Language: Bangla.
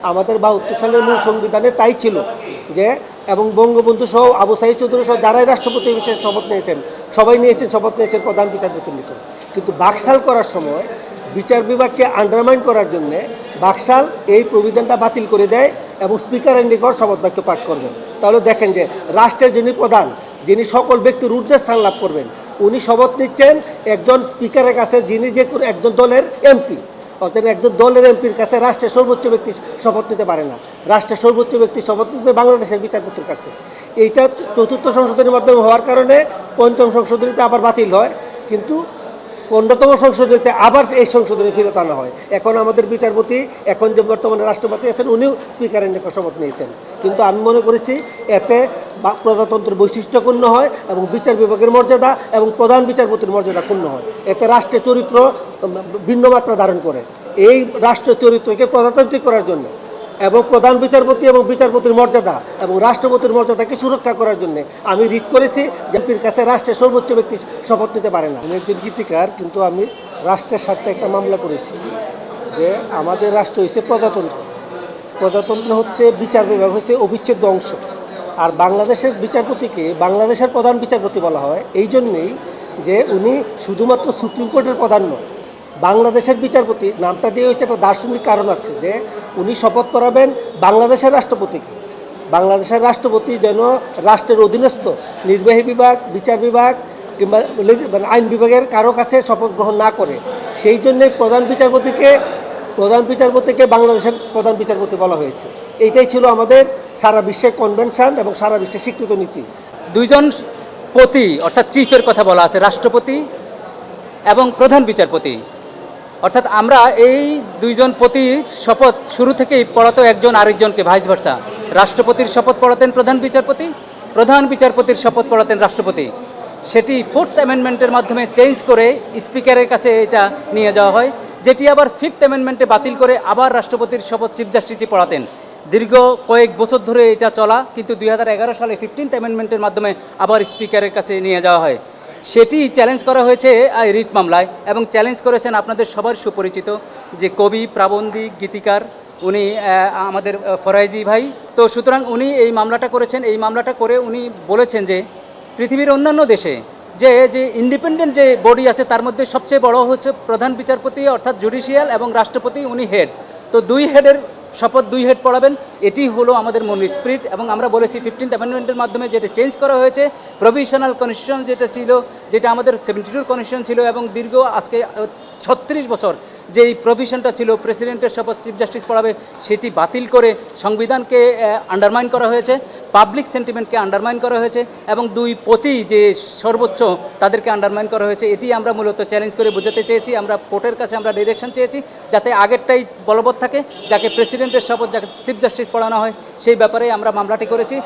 আমাদের বাহাত্তর সালের মূল সংবিধানে তাই ছিল যে, এবং বঙ্গবন্ধু সহ আবু সাইদ চৌধুরী সহ যারাই রাষ্ট্রপতি হিসেবে শপথ নিয়েছেন, সবাই নিয়েছেন, শপথ নিয়েছেন প্রধান বিচারপতির নিকট। কিন্তু বাকশাল করার সময় বিচার বিভাগকে আন্ডারমাইন করার জন্য বাকশাল এই প্রবিধানটা বাতিল করে দেয় এবং স্পিকারের নিকট শপথ বাক্য পাঠ করবেন। তাহলে দেখেন যে, রাষ্ট্রের যিনি প্রধান, যিনি সকল ব্যক্তির ঊর্ধ্বে স্থান লাভ করবেন, উনি শপথ নিচ্ছেন একজন স্পিকারের কাছে যিনি যে কোনো একজন দলের এমপি। অর্থাৎ একজন দলের এমপির কাছে রাষ্ট্রের সর্বোচ্চ ব্যক্তি শপথ নিতে পারে না। রাষ্ট্রের সর্বোচ্চ ব্যক্তি শপথ নিতে বাংলাদেশের বিচারপতির কাছে। এইটা চতুর্থ সংশোধনের মাধ্যমে হওয়ার কারণে পঞ্চম সংশোধনীতে আবার বাতিল হয়। কিন্তু পনেরোতম সংশোধনীতে আবার এই সংশোধনী ফেরত আনা হয়, এখন আমাদের বিচারপতি, এখন যে বর্তমানে রাষ্ট্রপতি আছেন, উনিও স্পিকারের শপথ নিয়েছেন। কিন্তু আমি মনে করেছি, এতে প্রজাতন্ত্রের বৈশিষ্ট্য ক্ষুণ্ণ হয় এবং বিচার বিভাগের মর্যাদা এবং প্রধান বিচারপতির মর্যাদা ক্ষুণ্ণ হয়। এতে রাষ্ট্রের চরিত্র ভিন্ন মাত্রা ধারণ করে। এই রাষ্ট্রের চরিত্রকে প্রজাতান্ত্রিক করার জন্য এবং প্রধান বিচারপতি এবং বিচারপতির মর্যাদা এবং রাষ্ট্রপতির মর্যাদাকে সুরক্ষা করার জন্য আমি রিট করেছি এমপির কাছে রাষ্ট্রের সর্বোচ্চ ব্যক্তি শপথ নিতে পারে না। আমি একজন গীতিকার, কিন্তু আমি রাষ্ট্রের স্বার্থে একটা মামলা করেছি যে আমাদের রাষ্ট্র হয়েছে প্রজাতন্ত্র। প্রজাতন্ত্র হচ্ছে বিচার বিভাগ হচ্ছে অবিচ্ছেদ্য অংশ। আর বাংলাদেশের বিচারপতিকে বাংলাদেশের প্রধান বিচারপতি বলা হয়। এই জন্যেই যে উনি শুধুমাত্র সুপ্রিম কোর্টের প্রধান নয় বাংলাদেশের বিচারপতি, নামটা দিয়ে হচ্ছে একটা দার্শনিক কারণ আছে যে উনি শপথ করাবেন বাংলাদেশের রাষ্ট্রপতিকে। বাংলাদেশের রাষ্ট্রপতি যেন রাষ্ট্রের অধীনস্থ নির্বাহী বিভাগ, বিচার বিভাগ কিংবা মানে আইন বিভাগের কারও কাছে শপথ গ্রহণ না করে। সেই জন্যে প্রধান বিচারপতিকে প্রধান বিচারপতিকে বাংলাদেশের প্রধান বিচারপতি বলা হয়েছে। এইটাই ছিল আমাদের সারা বিশ্বের কনভেনশন এবং সারা বিশ্বের স্বীকৃত নীতি। দুইজন পতি, অর্থাৎ চিফের কথা বলা আছে, রাষ্ট্রপতি এবং প্রধান বিচারপতি। অর্থাৎ আমরা এই দুইজন প্রতি শপথ শুরু থেকেই পড়াতো একজন আরেকজনকে ভাইস ভার্সা রাষ্ট্রপতির শপথ পড়াতেন প্রধান বিচারপতি, প্রধান বিচারপতির শপথ পড়াতেন রাষ্ট্রপতি। সেটি ফোর্থ অ্যামেন্ডমেন্টের মাধ্যমে চেঞ্জ করে স্পিকারের কাছে এটা নিয়ে যাওয়া হয়, যেটি আবার ফিফথ অ্যামেন্ডমেন্টে বাতিল করে আবার রাষ্ট্রপতির শপথ চিফ জাস্টিসই পড়াতেন। দীর্ঘ কয়েক বছর ধরে এটা চলা, কিন্তু দুই হাজার এগারো সালে ফিফটিন্থ অ্যামেন্ডমেন্টের মাধ্যমে আবার স্পিকারের কাছে নিয়ে যাওয়া হয়। সেটি চ্যালেঞ্জ করা হয়েছে রিট মামলায় এবং চ্যালেঞ্জ করেছেন আপনাদের সবার সুপরিচিত যে কবি, প্রাবন্ধিক, গীতিকার, উনি আমাদের ফরাইজি ভাই। তো সুতরাং উনি এই মামলাটা করেছেন। এই মামলাটা করে উনি বলেছেন যে পৃথিবীর অন্যান্য দেশে যে যে ইন্ডিপেন্ডেন্ট যে বডি আছে, তার মধ্যে সবচেয়ে বড় হচ্ছে প্রধান বিচারপতি, অর্থাৎ জুডিশিয়াল এবং রাষ্ট্রপতি, উনি হেড তো দুই হেডের শপথ দুই হেড পড়াবেন। এটি হলো আমাদের মূল স্পিরিট এবং আমরা বলেছি ফিফটিন্থ অ্যামেন্ডমেন্টের মাধ্যমে যেটা চেঞ্জ করা হয়েছে প্রভিশনাল কনস্টিটিউশন যেটা ছিল, যেটা আমাদের সেভেন্টি টুর কনস্টিটিউশন ছিল এবং দীর্ঘ আজকে ছত্রিশ বছর যে এই প্রভিশনটা ছিল প্রেসিডেন্টের শপথ চিফ জাস্টিস পড়াবে, সেটি বাতিল করে সংবিধানকে আন্ডারমাইন করা হয়েছে পাবলিক সেন্টিমেন্টকে আন্ডারমাইন করা হয়েছে এবং দুই পতি যে সর্বোচ্চ তাদেরকে আন্ডারমাইন করা হয়েছে, এটি আমরা মূলত চ্যালেঞ্জ করে বোঝাতে চেয়েছি, আমরা কোর্টের কাছে আমরা ডিরেকশন চেয়েছি, যাতে আগেরটাই বলবৎ থাকে, যাকে প্রেসিডেন্টের শপথ, যাকে চিফ জাস্টিস পড়ানো হয় সেই ব্যাপারে আমরা মামলাটি করেছি।